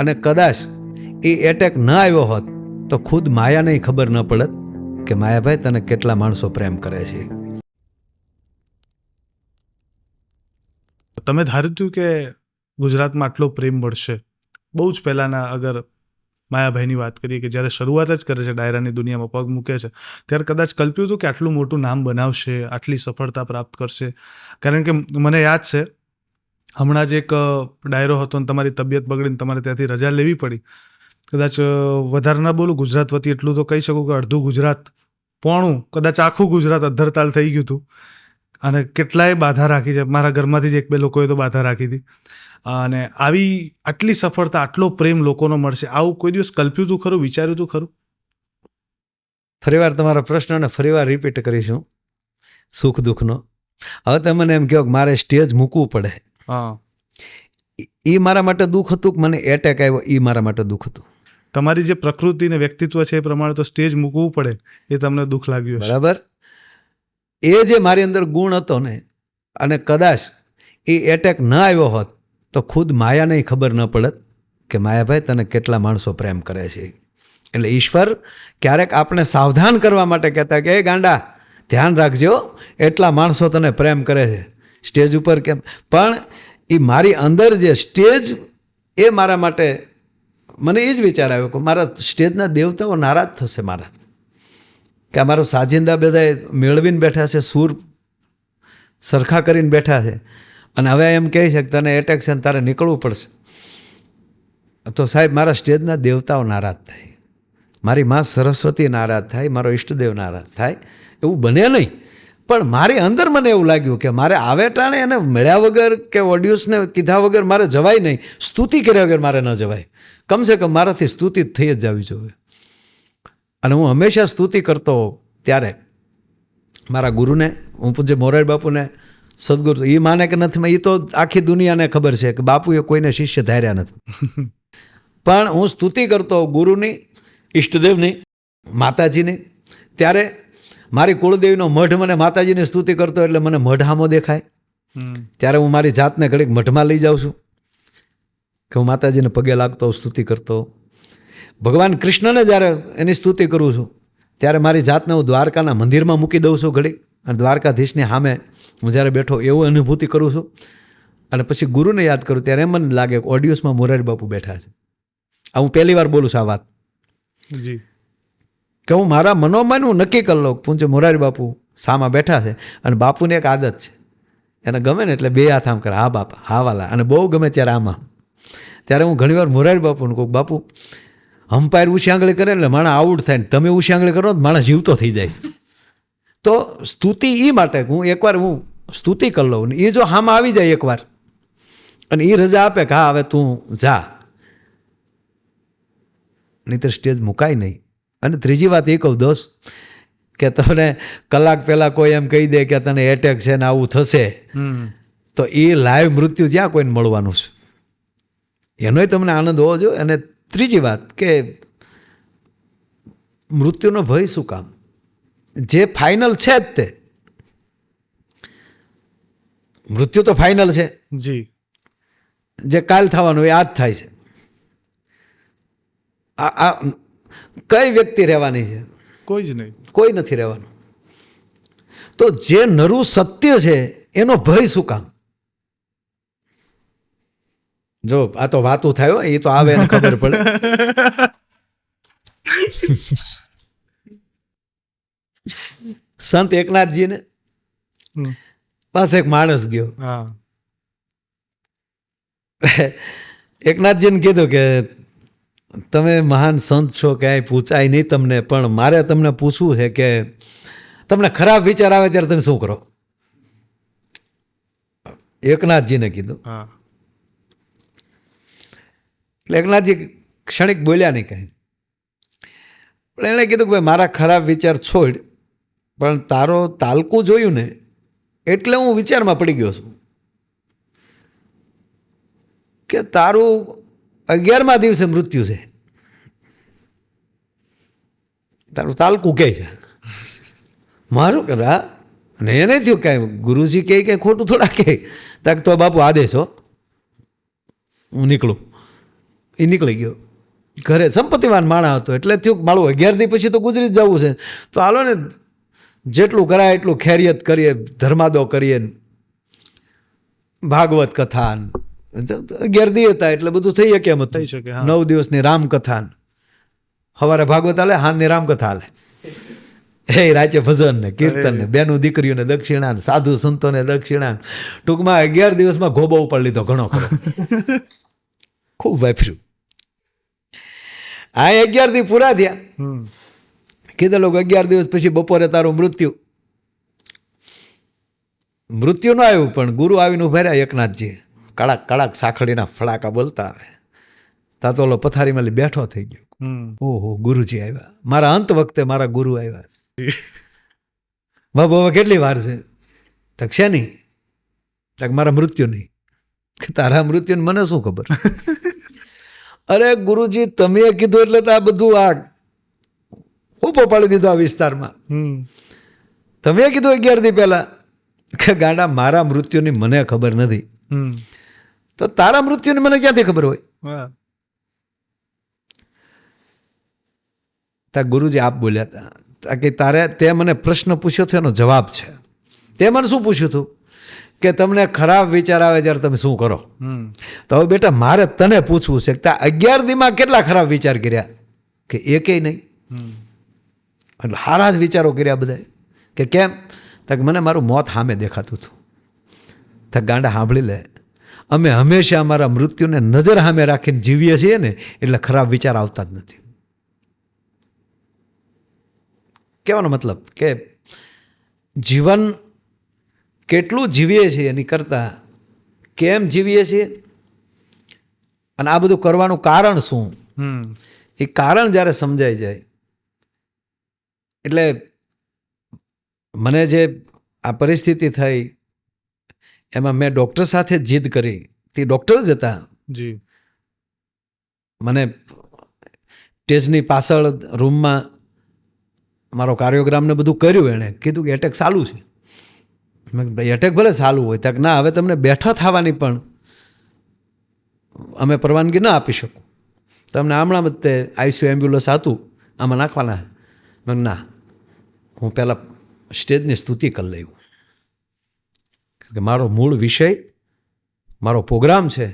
અને કદાચ એ એટેક ન આવ્યો હોત, તો ખુદ માયાને ખબર ન પડત કે માયાભાઈ તને કેટલા માણસો પ્રેમ કરે છે. તમે ધાર્યું હતું કે ગુજરાતમાં આટલો પ્રેમ મળશે બહુ જ પહેલાંના અગર માયાભાઈની વાત કરીએ કે જ્યારે શરૂઆત જ કરે છે, ડાયરાની દુનિયામાં પગ મૂકે છે, ત્યારે કદાચ કલ્પ્યું હતું કે આટલું મોટું નામ બનાવશે, આટલી સફળતા પ્રાપ્ત કરશે. કારણ કે મને યાદ છે હમણાં જ એક ડાયરો હતો ને તમારી તબિયત બગડીને તમારે ત્યાંથી રજા લેવી પડી. કદાચ વધારે ના બોલું ગુજરાત વતી એટલું તો કહી શકું કે અડધું ગુજરાત પોણું, કદાચ આખું ગુજરાત અધ્ધરતાલ થઈ ગયું હતું. અને કેટલાય બાધા રાખી છે. મારા ઘરમાંથી જ એક બે લોકોએ તો બાધા રાખી હતી. અને આવી આટલી સફળતા, આટલો પ્રેમ લોકોનો મળશે. આવું કોઈ દિવસ કલ્પ્યું હતું ખરું? વિચાર્યું હતું ખરું? ફરીવાર તમારા પ્રશ્નને ફરીવાર રિપીટ કરીશું. સુખ દુઃખનો. હવે તમે મને એમ કહો કે મારે સ્ટેજ મૂકવું પડે. એ મારા માટે દુઃખ હતું કે મને એટેક આવ્યો એ મારા માટે દુઃખ હતું. તમારી જે પ્રકૃતિ ને વ્યક્તિત્વ છે એ પ્રમાણે તો સ્ટેજ મૂકવું પડે એ તમને દુઃખ લાગ્યું બરાબર? એ જે મારી અંદર ગુણ હતો ને અને કદાચ એ એટેક ન આવ્યો હોત તો ખુદ માયાને ખબર ન પડત કે માયાભાઈ તને કેટલા માણસો પ્રેમ કરે છે. એટલે ઈશ્વર ક્યારેક આપણે સાવધાન કરવા માટે કહેતા કે એ ગાંડા ધ્યાન રાખજો એટલા માણસો તને પ્રેમ કરે છે. સ્ટેજ ઉપર કેમ? પણ એ મારી અંદર જે સ્ટેજ એ મારા માટે મને એ જ વિચાર આવ્યો કે મારા સ્ટેજના દેવતાઓ નારાજ થશે મારા. કે અમારો સાજિંદા બધા મેળવીને બેઠા છે, સૂર સરખા કરીને બેઠા છે. અને હવે એમ કહે છે કે તને એટેક છે તારે નીકળવું પડશે. તો સાહેબ, મારા સ્ટેજના દેવતાઓ નારાજ થાય. મારી માં સરસ્વતી નારાજ થાય, મારો ઈષ્ટદેવ નારાજ થાય. એવું બને નહીં. પણ મારી અંદર મને એવું લાગ્યું કે મારે આવે ટાણે એને મળ્યા વગર કે ઓડિયન્સને કીધા વગર મારે જવાય નહીં. સ્તુતિ કર્યા વગર મારે ન જવાય. કમસે કમ મારાથી સ્તુતિ થઈ જ જવી જોઈએ. અને હું હંમેશા સ્તુતિ કરતો હોઉં ત્યારે મારા ગુરુને હું પૂજ્ય મોરારી બાપુને સદગુરુ એ માને કે નથી એ તો આખી દુનિયાને ખબર છે કે બાપુએ કોઈને શિષ્ય ધાર્યા નથી. પણ હું સ્તુતિ કરતો ગુરુની ઈષ્ટદેવની માતાજીની ત્યારે મારી કુળદેવીનો મઢ મને માતાજીની સ્તુતિ કરતો એટલે મને મઢ હામો. દેખાય ત્યારે હું મારી જાતને ઘડીક મઢમાં લઈ જાઉં છું. કે હું માતાજીને પગે લાગતો સ્તુતિ કરતો. ભગવાન કૃષ્ણને જ્યારે એની સ્તુતિ કરું છું ત્યારે મારી જાતને હું દ્વારકાના મંદિરમાં મૂકી દઉં છું ઘડીક. અને દ્વારકાધીશની સામે હું જ્યારે બેઠો એવું અનુભૂતિ કરું છું. અને પછી ગુરુને યાદ કરું ત્યારે એમ મને લાગે ઓડિયન્સમાં મોરારી બાપુ બેઠા છે. આ હું પહેલી વાર બોલું છું આ વાત. જી. કે હું મારા મનોમન હું નક્કી કરી લઉં પૂંચે મોરારી બાપુ સામા બેઠા છે અને બાપુને એક આદત છે. એને ગમે ને એટલે બે હાથ આમ કરે, હા બાપા, હા વાલા. અને બહુ ગમે ત્યારે આમાં. ત્યારે હું ઘણીવાર મોરારી બાપુને કહું બાપુ અમ્પાયર આંગળી કરે એટલે માણા આઉટ થાય ને તમે આંગળી કરો ને માણસ માણા જીવતો થઈ જાય. તો સ્તુતિ એ માટે હું એકવાર હું સ્તુતિ કરી લઉં ને એ જો હામાં આવી જાય એકવાર અને એ રજા આપે કે, હા, હવે તું જા. નહીતર સ્ટેજ મુકાય નહીં. અને ત્રીજી વાત એ કહું દોસ્ત કે તમને કલાક પહેલાં કોઈ એમ કહી દે કે તને એટેક છે ને આવું થશે તો એ લાઈવ મૃત્યુ જ્યાં કોઈને મળવાનું છે. એનોય તમને આનંદ હોવો જોઈએ. અને ત્રીજી વાત કે મૃત્યુનો ભય શું કામ? જે ફાઇનલ છે જ તે. મૃત્યુ તો ફાઇનલ છે. જી. જે કાલ થવાનું એ આજ થાય છે. આ આ કઈ વ્યક્તિ રહેવાની છે? કોઈ જ નહીં. કોઈ નથી રહેવાનું. તો જે નરું સત્ય છે એનો ભય શું કામ? જો આ તો વાતું થાય એ તો આવે એને ખબર પડે. સંત એકનાથજીને. પાસે એક માણસ ગયો. હા. એકનાથજીને કીધું કે તમે મહાન સંત છો ક્યાંય પૂછાય નહીં તમને પણ મારે તમને પૂછવું છે કે તમને ખરાબ વિચાર આવે ત્યારે તમે શું કરો? એકનાથજીને કીધું. હા. એટલે એકનાથજી ક્ષણિક બોલ્યા નહીં કંઈ. પણ એણે કીધું કે ભાઈ મારા ખરાબ વિચાર છોડ પણ તારો તાલકું જોયું ને એટલે હું વિચારમાં પડી ગયો છું. કે તારું અગિયારમા દિવસે મૃત્યુ છે. તારું તાલકું કહે છે. મારું કરા અને એને થયું કાંઈ ગુરુજી કહે કે ખોટું થોડા કહે. તાક તો બાપુ આદેશ હો. હું નીકળું. એ નીકળી ગયો. ઘરે સંપત્તિવાન માણા હતો, એટલે થયું મારું અગિયારથી પછી તો ગુજરી જ જવું છે. તો હાલો ને, જેટલું કરાય એટલું ખેરિયત કરીએ, ધર્માદો કરીએ. ભાગવત કથા. અગિયાર દી હતા એટલે બધું થઈ શકે એમ થઈ શકે નવ દિવસની રામકથા ને. સવારે ભાગવત હાલે હાનની રામકથા હાલે હે રાજ્ય ભજન ને કીર્તન ને બેનું દીકરીઓને દક્ષિણા સાધુ સાધુ સંતોને દક્ષિણા ટૂંકમાં અગિયાર દિવસમાં ગોબો ઉપર લીધો ઘણો ખરો. ખૂબ વાપર્યું. આ અગિયાર દી પૂરા થયા. કીધું લોકો અગિયાર દિવસ પછી બપોરે તારું મૃત્યુ. મૃત્યુ ન આવ્યું પણ ગુરુ આવીને ઊભા રહ્યા એકનાથજી કડાક કડાક સાખડીના ફડાકા બોલતા તા તો ઓલો પથારીમાં બેઠો થઈ ગયો. ઓહો ગુરુજી આવ્યા. મારા અંત વખતે મારા ગુરુ આવ્યા. બાબુ હવે કેટલી વાર છે? તક છે નહીં? તક મારા મૃત્યુ નહીં? કે તારા મૃત્યુને મને શું ખબર? અરે ગુરુજી તમે કીધું એટલે તો આ બધું આ ઊભો પાડી દીધો આ વિસ્તારમાં. તમે કીધું અગિયાર દી પહેલાં કે ગાંડા મારા મૃત્યુની મને ખબર નથી. તો તારા મૃત્યુની મને ક્યાંથી ખબર હોય? ત્યાં ગુરુજી આપ બોલ્યા હતા. તા કે તારે તે મને પ્રશ્ન પૂછ્યો હતો એનો જવાબ છે. તે મને શું પૂછ્યું હતું? કે તમને ખરાબ વિચાર આવે ત્યારે તમે શું કરો? તો હવે બેટા મારે તને પૂછવું છે કે અગિયાર દીમાં કેટલા ખરાબ વિચાર કર્યા? કે એકે નહીં. એટલે સારા જ વિચારો કર્યા બધાએ. કે કેમ? તો મને મારું મોત સામે દેખાતું હતું. તો ગાંડા સાંભળી લે. અમે હંમેશા અમારા મૃત્યુને નજર સામે રાખીને જીવીએ છીએ ને એટલે ખરાબ વિચાર આવતા જ નથી. કહેવાનો મતલબ કે જીવન કેટલું જીવીએ છીએ એની કરતાં કેમ જીવીએ છીએ? અને આ બધું કરવાનું કારણ શું? એ કારણ જ્યારે સમજાઈ જાય એટલે મને જે આ પરિસ્થિતિ થઈ એમાં મેં ડૉક્ટર સાથે જીદ કરી. તે ડૉક્ટર જ હતા. જી. મને સ્ટેજની પાછળ રૂમમાં મારો કાર્યોગ્રામ ને બધું કર્યું એણે. કીધું કે એટેક ચાલુ છે. મેં ભાઈ એટેક ભલે ચાલુ હોય તક ના હવે તમને બેઠા થવાની પણ અમે પરવાનગી ના આપી શકું. તમને હમણાં તે આઈસીયુ એમ્બ્યુલન્સ હતું આમાં નાખવાના મેં ના હું પહેલાં સ્ટેજની સ્તુતિ કરી લઉં કે મારો મૂળ વિષય મારો પ્રોગ્રામ છે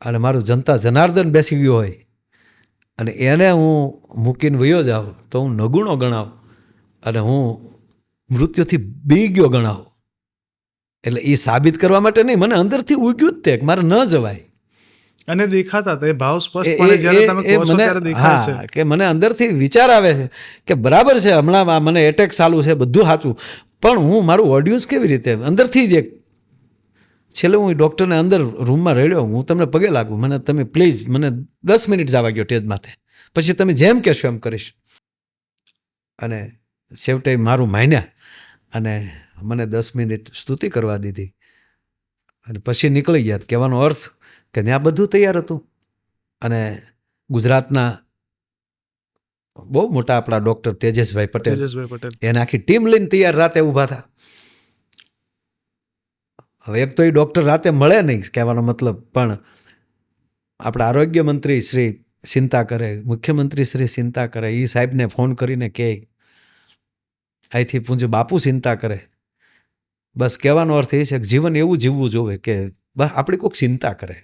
અને મારું જનતા જનાર્દન બેસી ગયો હોય અને એને હું મૂકીને વયો જાઉં તો હું નગુણો ગણાવ અને હું મૃત્યુથી બી ગયો ગણાવ. એટલે એ સાબિત કરવા માટે નહીં મને અંદરથી ઉગ્યું જ તે મારે ન જવાય. અને દેખાતા તે ભાવ સ્પષ્ટ સ્પષ્ટપણે જ્યારે તમે કહો છો મને- ત્યારે દેખાય છે. કે મને અંદરથી વિચાર આવે છે કે બરાબર છે હમણાં મને એટેક ચાલુ છે બધું સાચું પણ હું મારું ઓડિયન્સ કેવી રીતે? અંદરથી જ એક છેલ્લે હું ડૉક્ટરને અંદર રૂમમાં રેડ્યો, હું તમને પગે લાગુ, મને તમે પ્લીઝ મને દસ મિનિટ જવા ગયો ટેજ માથે. પછી તમે જેમ કહેશો એમ કરીશ. અને છેવટે મારું માન્યા અને મને દસ મિનિટ સ્તુતિ કરવા દીધી. અને પછી નીકળી ગયા. કહેવાનો અર્થ કે ત્યાં બધું તૈયાર હતું. અને ગુજરાતના બહુ મોટા આપણા ડૉક્ટર તેજસભાઈ પટેલ. તેજસભાઈ પટેલ. એને આખી ટીમ લઈને તૈયાર રાતે ઊભા હતા હવે એક તો એ ડૉક્ટર રાતે મળે નહીં કહેવાનો મતલબ પણ આપણા આરોગ્ય મંત્રી શ્રી ચિંતા કરે મુખ્યમંત્રી શ્રી ચિંતા કરે એ સાહેબને ફોન કરીને કહે અહીંથી પૂંજ બાપુ ચિંતા કરે બસ કહેવાનો અર્થ એ છે કે જીવન એવું જીવવું જોવે કે બસ આપણી કોઈક ચિંતા કરે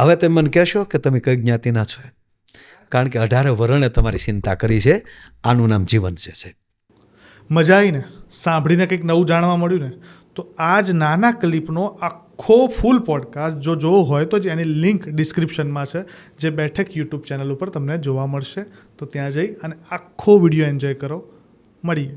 હવે તમે મને કહેશો કે તમે કઈ જ્ઞાતિના છો? કારણ કે અઢારે વર્ણે તમારી ચિંતા કરી છે. આનું નામ જીવન છે, સાહેબ. મજા આવીને, સાંભળીને કંઈક નવું જાણવા મળ્યું ને, તો આ જ નાના ક્લિપનો આખો ફૂલ પોડકાસ્ટ જો જોવો હોય તો જ એની લિંક ડિસ્ક્રિપ્શનમાં છે, જે બેઠક યુટ્યુબ ચેનલ ઉપર તમને જોવા મળશે. તો ત્યાં જઈ અને આખો વીડિયો એન્જોય કરો. મળીએ.